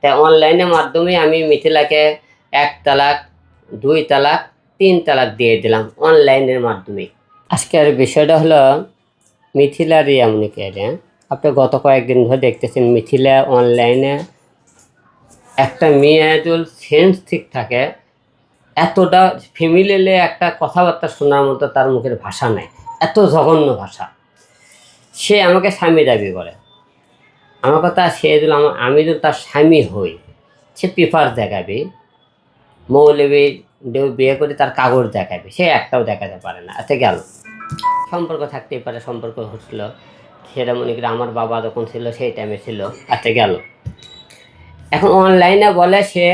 তাই অনলাইনের মাধ্যমে আমি মিথিলাকে এক তালাক, দুই তালাক, তিন তালাক দিয়ে দিলাম অনলাইনের মাধ্যমে। আজকের বিষয়টা হলো মিথিলা রিয়ামনিকে হ্যাঁ আপনি গত কয়েকদিন ধরে দেখতেছেন মিথিলা অনলাইনে একটা মেয়ে যদি সেন্স ঠিক থাকে, এতটা ফ্যামিলিলে একটা কথাবার্তা শোনার মতো তার মুখের ভাষা নাই, এত জঘন্য ভাষা। সে আমাকে স্বামী দাবি করে। আমার কথা সে যদি আমার আমি যদি তার স্বামী হই, সে পেপার দেখাবে। মৌলবী কেউ বিয়ে করে তার কাগজ দেখাবে। সে একটাও দেখাতে পারে না। এতে গেল। সম্পর্ক থাকতেই পারে, সম্পর্ক হচ্ছিল। সেটা মনে করি আমার বাবা যখন ছিল, সেই টাইমে ছিল। এতে গেল। এখন অনলাইনে বলে সে,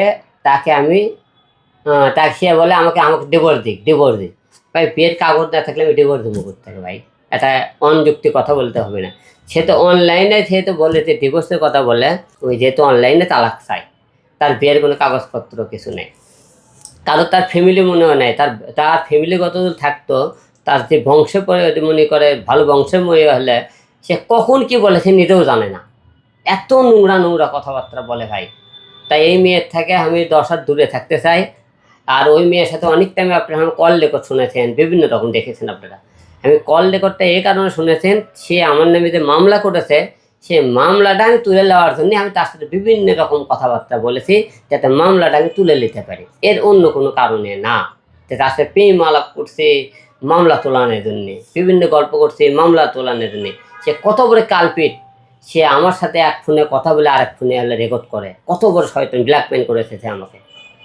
তাকে আমি তাকে সে বলে, আমাকে আমাকে ডিভোর্স দিক ডিভোর্স দিক। ভাই, বিয়ের কাগজ না থাকলে আমি ডিভোর্স দেবো থেকে ভাই? এটা অনযুক্তি কথা বলতে হবে না। সে তো অনলাইনে সে তো বলে যে ডিভোর্সের কথা বলে, ওই যেহেতু অনলাইনে তালাক চাই। তার বিয়ের কোনো কাগজপত্র কিছু নেই। কারও তার ফ্যামিলি মনেও নেই। তার তার ফ্যামিলিগত থাকতো, তার যে বংশে মনে করে ভালো বংশের মনে হলে, সে কখন কি বলে সে নিজেও জানে না। এত নোংরা নোংরা কথাবার্তা বলে ভাই। তাই এই মেয়ের থেকে আমি দশ হাত দূরে থাকতে চাই। আর ওই মেয়ের সাথে অনেক টাইমে আপনারা কল রেকর্ড শুনেছেন, বিভিন্ন রকম দেখেছেন আপনারা। আমি কল রেকর্ডটা এই কারণে শুনেছেন, সে আমার নামে যে মামলা করেছে, সে মামলাটা আমি তুলে নেওয়ার জন্য আমি তার সাথে বিভিন্ন রকম কথাবার্তা বলেছি, যাতে মামলাটা আমি তুলে নিতে পারি। এর অন্য কোনো কারণে না। যে তার সাথে প্রেম আলাপ করছে, মামলা তোলানোর জন্য, বিভিন্ন গল্প করছে, মামলা তোলানোর জন্য। সে কত বড় কালপিট সে আমার সাথে এক ফোনে কথা বলে আরেক ফোনে হলে রেকর্ড করে। কত বড় শয়তান ব্ল্যাকমেল করেছে সে আমাকে।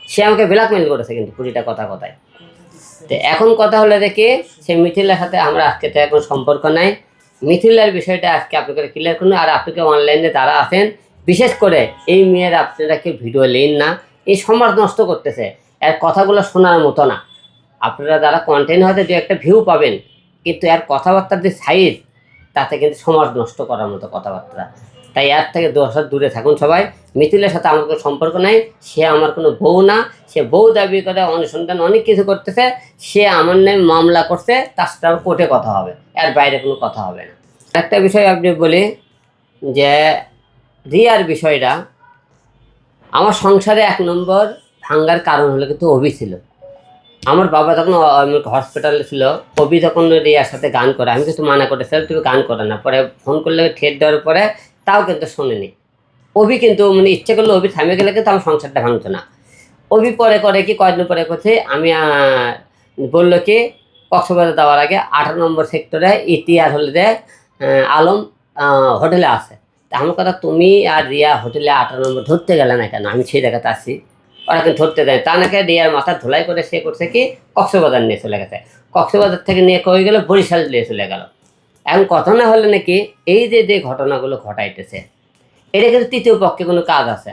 সে আমাকে ব্ল্যাকমেল করেছে কিন্তু কুড়িটা কথা কথায়। তো এখন কথা হলো দেখে সে মিথিলার সাথে আমরা আজকে তো এখন সম্পর্ক নাই। মিথিলার বিষয়টা আজকে আপনাকে ক্লিয়ার করুন, আর আপনাকে অনলাইনে তারা আছেন? বিশেষ করে এই মেয়ের আপনারা কেউ ভিডিও লেন না? এই সমাজ নষ্ট করতেছে। এর কথাগুলো শোনার মতো না। আপনারা যারা কন্টেন্ট হয়তো দু একটা ভিউ পাবেন, কিন্তু এর কথাবার্তার যে সাইজ তাতে কিন্তু সমাজ নষ্ট করার মতো কথাবার্তা। তাই এর থেকে দশ হাত দূরে থাকুন সবাই। মিথিলের সাথে আমার কোনো সম্পর্ক নাই, সে আমার কোনো বউ না, সে বউ দাবি করে, অনুসন্ধান অনেক কিছু করতেছে, সে আমার নামে মামলা করছে, তার সাথে কোর্টে কথা হবে, এর বাইরে কোনো কথা হবে না। একটা বিষয় আপনি বলি, যে রিয়ার বিষয়টা, আমার সংসারে এক নম্বর ভাঙ্গার কারণ হলো কিন্তু অভি ছিল। আমার বাবা তখন হসপিটালে ছিল কবি যখন রিয়ার সাথে গান করে, আমি কিন্তু মানা করেছিলাম তুমি গান করে না। পরে ফোন করলে, ঠেট দেওয়ার পরে তাও কিন্তু শোনেনি। অভি কিন্তু মানে ইচ্ছে করলে অভি থামে গেলে কিন্তু আমার সংসারটা ভাঙতো না। অভি পরে করে কি, কয়েকদিন পরে করছে আমি বলল কি, কক্সবাজার যাওয়ার আগে আঠারো নম্বর সেক্টরে ইতিহাস হলে যে আলম হোটেলে আছে। আমার কথা, তুমি আর রিয়া হোটেলে আঠারো নম্বর ধরতে গেলে না কেন? আমি সেই জায়গাতে আসি ওরা কিন্তু ধরতে দেয়। তা নাকি রিয়ার মাথা ধোলাই করে সে করছে কি, কক্সবাজার নিয়ে চলে গেছে। কক্সবাজার থেকে নিয়ে কয়ে গেল? বরিশাল নিয়ে চলে গেল। এখন কথা না হলে নাকি এই যে যে ঘটনাগুলো ঘটাইতেছে, এটা কিন্তু তৃতীয় পক্ষে কোনো কাজ আছে।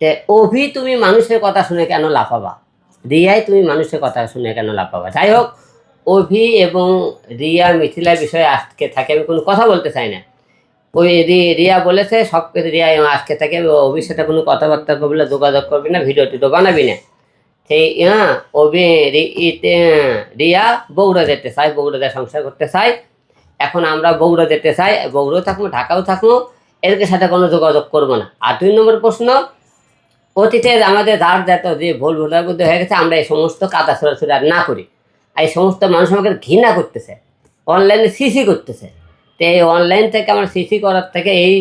তে অভি তুমি মানুষের কথা শুনে কেন লাফাবা? রিয়াই তুমি মানুষের কথা শুনে কেন লাফাবা? যাই হোক, অভি এবং রিয়া মিথিলার বিষয়ে আজকে থাকে, আমি কোনো কথা বলতে চাই না। ওই রিয়া বলেছে, সব রিয়া আজকে থাকে অভির সাথে কোনো কথাবার্তা না, যোগাযোগ করবি না, ভিডিও টিডিও বানাবি না। সেই হ্যাঁ অভি রিয়া বগুড়া যেতে বগুড়া দিয়ে সংসার করতে চাই এখন আমরা বগুড়া যেতে চাই বগুড়াও থাকব ঢাকাও থাকব এদের সাথে কোনো যোগাযোগ করব না। আর দুই নম্বর প্রশ্ন অতীতে আমাদের যার যত যে ভুল ভুলের মধ্যে হয়ে গেছে আমরা এই সমস্ত কাদা ছোড়াছুড়ি আর না করি। এই সমস্ত মানুষ আমাকে ঘৃণা করতেছে অনলাইনে সিসি করতেছে। তো এই অনলাইন থেকে আমার সিসি করার থেকে এই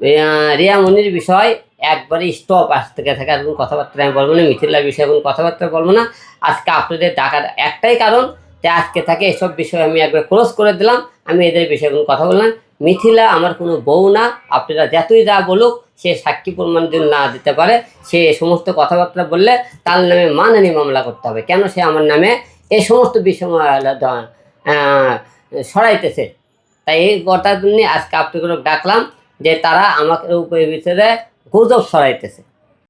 আহ, রিয়া মনির বিষয় একবারে স্টপ আজ থেকে থেকে আর কোনো কথাবার্তা আমি বলব না মিথিলার বিষয়ে কোনো কথাবার্তা বলব না। আজকে আপনাদের ডাকার একটাই কারণ যে আজকে থেকে এসব বিষয় আমি একবার ক্লোজ করে দিলাম। আমি এদের বিষয়ে কোনো কথা বললাম। মিথিলা আমার কোনো বউ না, আপনারা যতই যা বলুক, সে সাক্ষী প্রমাণ যদি না দিতে পারে, সে সমস্ত কথাবার্তা বললে তার নামে মানহানি মামলা করতে হবে। কেন সে আমার নামে এই সমস্ত বিষয় সরাইতেছে? তাই এই কথার জন্য আজকে আপনাকে ডাকলাম যে তারা আমাকে উপরে ভিতরে গুজব সরাইতেছে।